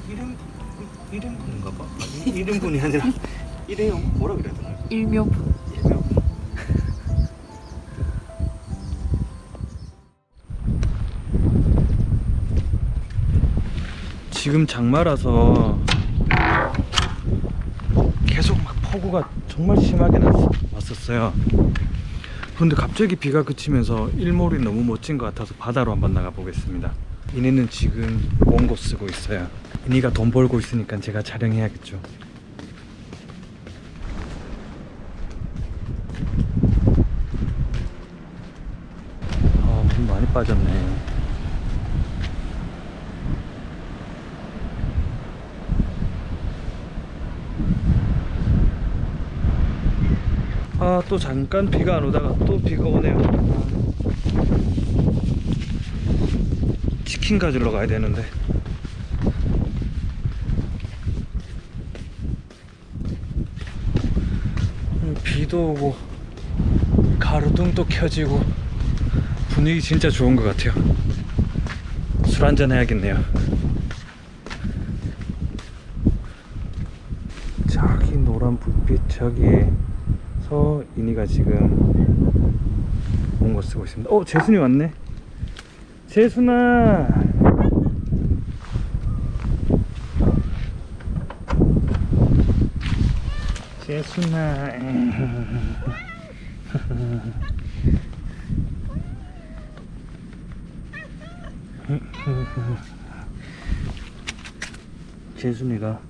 1인 1인분인가 봐. 아니 1인분이 아니라 일회용 뭐라 그래야 되나? 일묘분. 일회용. 지금 장마라서 계속 막 폭우가 정말 심하게 났, 왔었어요. 그런데 갑자기 비가 그치면서 일몰이 너무 멋진 것 같아서 바다로 한번 나가 보겠습니다. 이니는 지금 원고 쓰고 있어요. 이니가 돈 벌고 있으니까 제가 촬영해야겠죠. 아, 물 많이 빠졌네. 아, 또 잠깐 비가 안 오다가 또 비가 오네요. 치킨 가지러 가야 되는데. 음, 비도 오고 가로등도 켜지고 분위기 진짜 좋은 것 같아요. 술 한잔 해야겠네요. 저기 노란 불빛 저기에서 이니가 지금 뭔가 쓰고 있습니다. 어, 재순이 왔네. 재순아. 재순아. 재순이가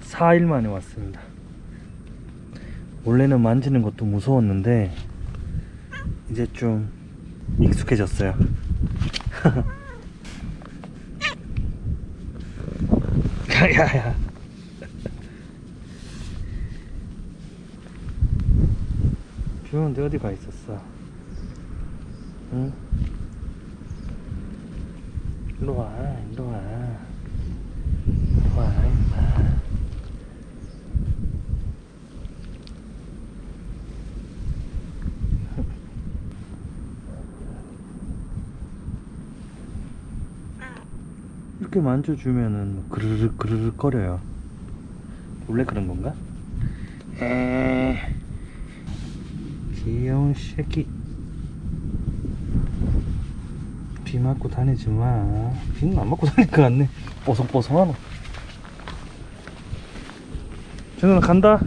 4일 만에 왔습니다. 원래는 만지는 것도 무서웠는데 이제 좀 익숙해졌어요. 야야야. 비 오는데 어디 가 있었어? 응? 일로 와, 일로 와. 일로 와, 임마. 이렇게 만져주면은 그르륵 그르륵 거려요. 원래 그런 건가? 에 귀여운 새끼. 비 맞고 다니지 마. 비는 안 맞고 다닐 것 같네. 뽀송뽀송하노. 저는 간다.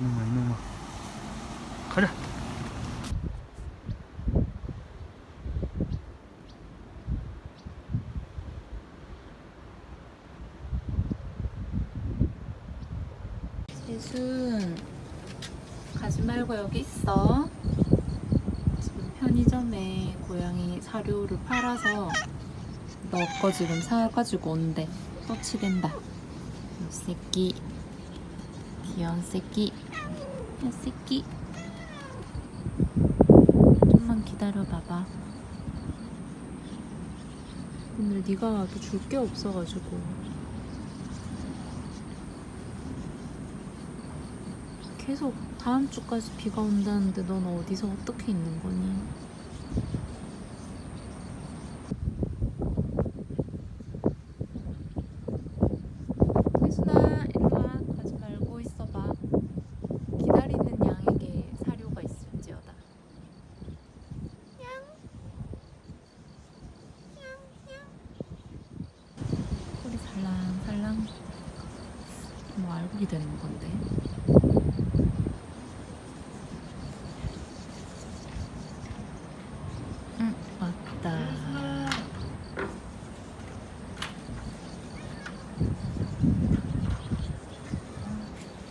이놈아, 이놈아. 가자. 재순 가지 말고 여기 있어. 지금 편의점에 고양이 사료를 팔아서 너거 지금 사가지고 온대. 또 치댄다. 이 새끼. 귀여운 새끼. 이 새끼. 좀만 기다려 봐봐. 오늘 네가 줄게 없어가지고 계속 다음 주까지 비가 온다는데 넌 어디서 어떻게 있는 거니? 혜순아 일로 와 가지 말고 있어봐 기다리는 양에게 사료가 있을지어다 꼬리 살랑살랑 뭐 알고 기다리는 건데 응, 왔다.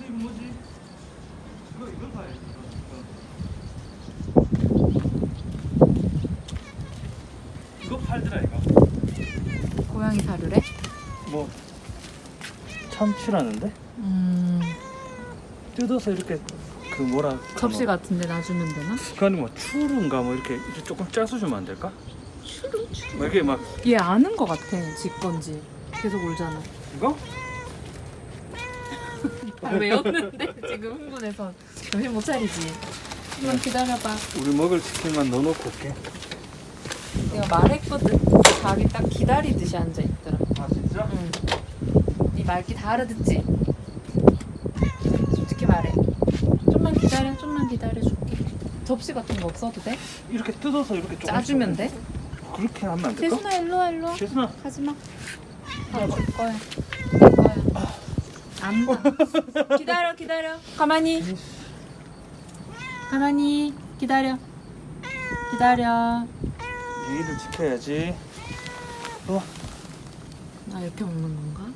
이거 뭐지? 이거 이걸 봐야지. 이거 팔더라 이거. 고양이 사료래? 뭐 참치라는데? 음, 뜯어서 이렇게 그 뭐라 접시 같은데 놔주면 되나? 그 아니 뭐 추루인가 뭐 이렇게, 이렇게 조금 짜서 주면 안 될까? 추루? 뭐 이렇게 막 얘 아는 거 같아 지 건지 계속 울잖아 이거? 아, 외웠는데 지금 흥분해서 정신 못 차리지 좀만 기다려봐 우리 먹을 치킨만 넣어놓고 올게. 내가 말했거든 자기 딱 기다리듯이 앉아 있더라. 아 진짜? 응. 네 말귀 다 알아듣지? 솔직히 말해. 좀만 기다려 좀만 기다려줄게. 접시 같은 거 없어도 돼? 이렇게 뜯어서 이렇게 조금 짜주면 돼? 그렇게 하면 안 될까? 재순아 일로 와 일로 와. 재순아. 하지마. 다줄 거야. 줄 거야. 안 봐. 기다려 기다려. 가만히. 가만히. 기다려. 기다려 예의를 지켜야지. 어? 아 이렇게 먹는 건가?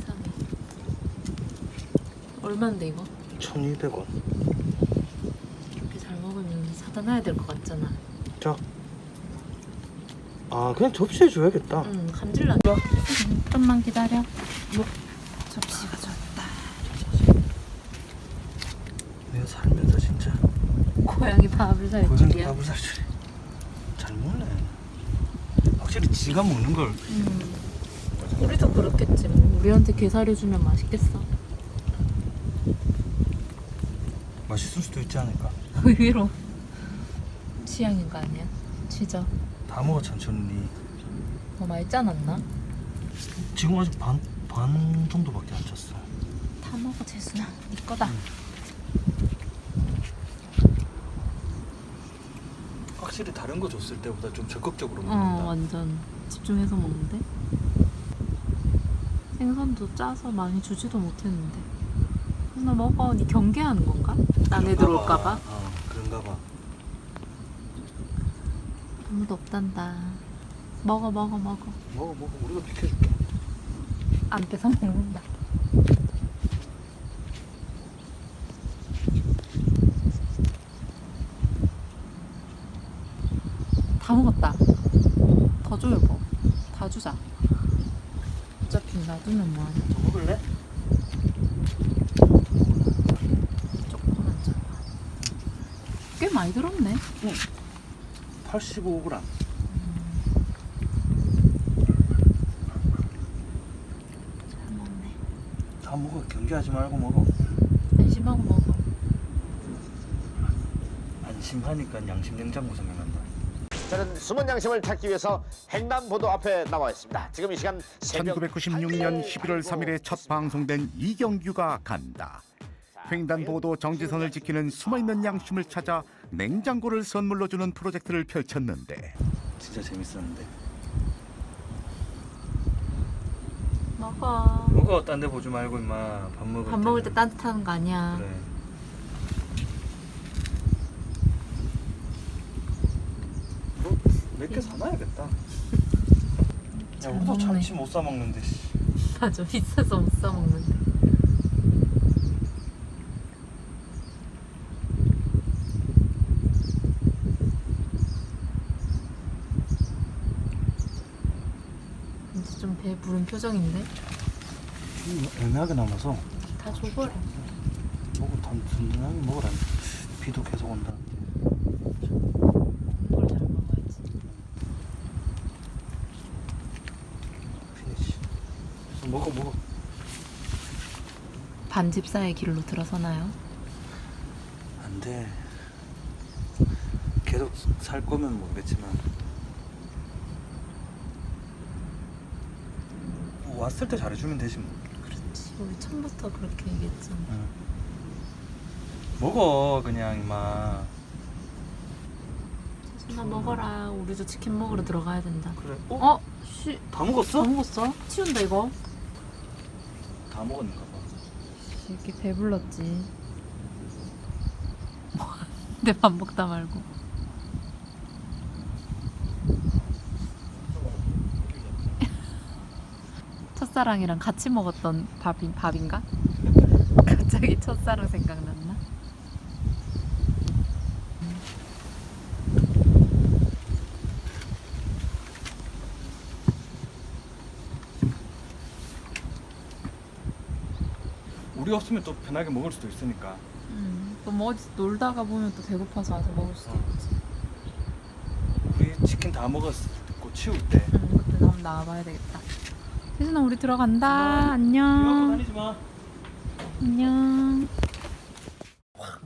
세상에 얼마인데 이거? 1,200원. 이렇게 잘 먹으면 사다 놔야 될 것 같잖아 자. 아 그냥 접시에 줘야겠다. 응 감질나 응, 좀만 기다려 뭐? 접시가 졌다 내가 살면서 진짜 고양이 밥을 살 고생 줄이야 밥을 살 줄이 잘 먹네. 확실히 지가 먹는 걸 음. 우리도 그렇겠지 뭐. 우리한테 게사료 주면 맛있겠어 맛있을 수도 있지 않을까? 의외로 취향인 거 아니야? 취저 다 먹어 천천히. 뭐 맛있지 않았나? 지금 아직 반, 반 정도밖에 안 찼어. 다 먹어 재순아 네 거다 확실히 다른 거 줬을 때보다 좀 적극적으로 어 먹는다. 완전. 집중해서 먹는데? 생선도 짜서 많이 주지도 못했는데. 나 먹어. 니 경계하는 건가? 안에 들어올까봐? 어, 그런가 봐. 아무도 없단다. 먹어 먹어 먹어. 먹어 먹어. 우리가 비켜줄게. 안 뺏어 먹는다 다 먹었다 더 줘 여보 다 주자 어차피 놔두면 뭐하냐 더 먹을래? 조금만 줘. 꽤 많이 들었네 85g. 잘 먹네 다 먹어 경계하지 말고 먹어. 안심하고 먹어 안심하니까 양심 냉장고 생각난다. 저는 숨은 양심을 찾기 위해서 횡단보도 앞에 나와 있습니다. 지금 이 시간 새벽 1996년 11월 3일에 첫 방송된 이경규가 간다. 횡단보도 정지선을 지키는 숨어있는 양심을 찾아 냉장고를 선물로 주는 프로젝트를 펼쳤는데 진짜 재밌었는데. 먹어 먹어 딴 데 보지 말고 임마 밥 먹을 밥 먹을 때 때는. 따뜻한 거 아니야 그래. 뭐몇 개 사놔야겠다. 야잘 우리도 먹네. 참치 못사 먹는데. 씨. 맞아 비싸서 못 사 먹는데 이제 좀 배 부른 표정인데 음, 애매하게 남아서 다 줘버려 먹어 단 든든하게 먹으라. 비도 계속 온다. 먹는 걸 잘 먹어야지 피니시. 그래서 먹어 먹어. 반집사의 길로 들어서나요? 안 돼. 계속 살 거면 모르겠지만 왔을 때 잘해주면 되지 뭐. 그렇지 우리 처음부터 그렇게 얘기했잖아 응. 먹어 그냥 임마. 나 먹어라 우리도 치킨 먹으러 들어가야 된다 그래. 어? 어? 쉬... 다 먹었어? 다 먹었어? 치운다 이거 다 먹었는가 봐. 이렇게 배불렀지 내밥 먹다 말고 첫사랑이랑 같이 먹었던 밥인, 밥인가? 갑자기 첫사랑 생각났나? 우리 없으면 또 편하게 먹을 수도 있으니까. 음, 또뭐 어디 놀다가 보면 또 배고파서 와서 먹을 수도 있지. 우리 치킨 다 먹었고 치울 때. 음, 그때 한번 나와봐야 되겠다. 혜진아 우리 들어간다. 이거 안녕. 다니지 마. 안녕.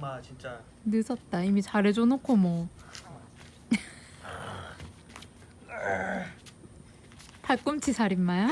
마 진짜. 늦었다. 이미 잘해줘 놓고 뭐. 팔꿈치 살인마야?